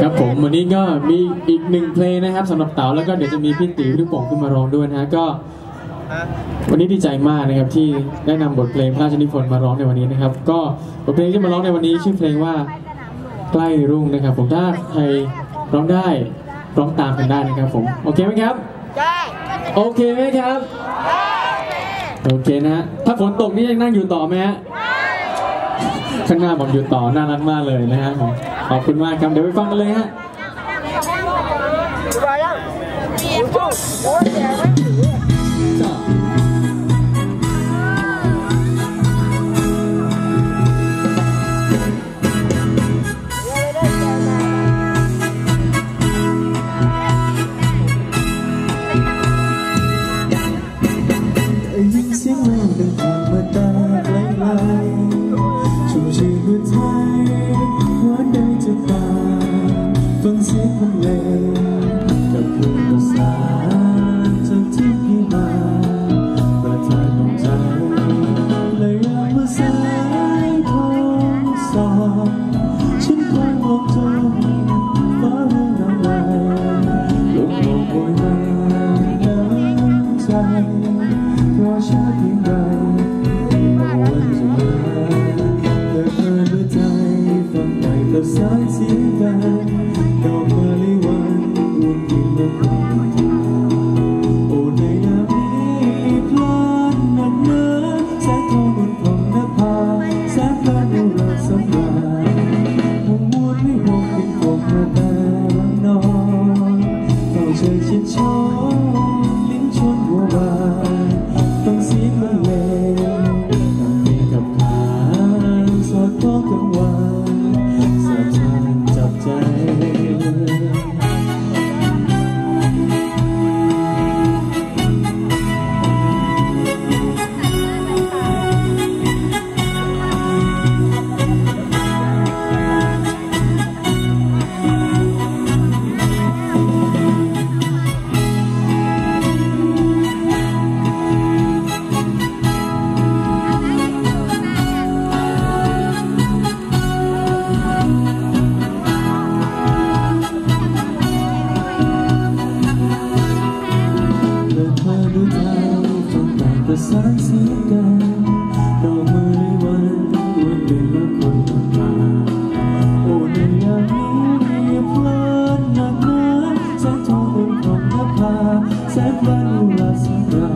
ครับผมวันนี้ก็มีอีกหนึ่งเพลงนะครับสำหรับเต๋าแล้วก็เดี๋ยวจะมีพี่ติ๋วพี่โป่งขึ้นมาร้องด้วยนะฮะก็ วันนี้ดีใจมากนะครับที่ได้นำบทเพลงพระราชนิพนธ์มาร้องในวันนี้นะครับ ก็บทเพลงที่มาร้องในวันนี้ชื่อเพลงว่าใกล้รุ่งนะครับ ผมถ้าใครร้องได้ร้องตามกันได้นะครับผมโอเคไหมครับโอเคไหมครับโอเคนะฮะถ้าฝนตกนี่ยังนั่งอยู่ต่อไหมฮะข้างหน้าบอกอยู่ต่อน่ารักมากเลยนะฮะผม ขอบคุณมากครับ เดี๋ยวไปฟังกันเลยฮะยินเสียงแมวดังผ่านมาตาไกลๆชูชีพหัวใช้าเพียงใดแต่วันจะมาเกิดเธอด้วยใจฟังใหม่กับสายเสียงกันดอกมะลิวันวนเวียนมาคงทางโอ้ในยามนี้พลันนันเนื้อแสงทองบนของนภาแสงพระนุราสำราญมุ่งมวนไม่ห่วงเป็นคงมาแต่รังนอนเฝ้าเชยชิดช้อนลิ้นชนหัวบาน ใสานเสียกันดอกมือในวันวันเดือนละคนมาโอ้ในยามนี้เพลินหนักหนาแสงทองบนของนภาแสงพระนุราสรา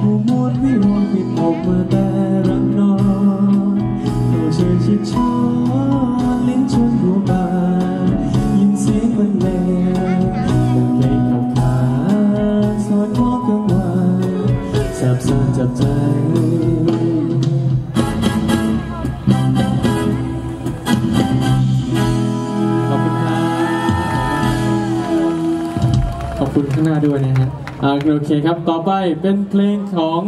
หมู่มวลวิหกปิดออกมาแต่ จากใจขอบคุณครับขอบคุณข้างหน้าด้วยนะฮะอ่าโอเคครับ ต่อไปเป็นเพลงของ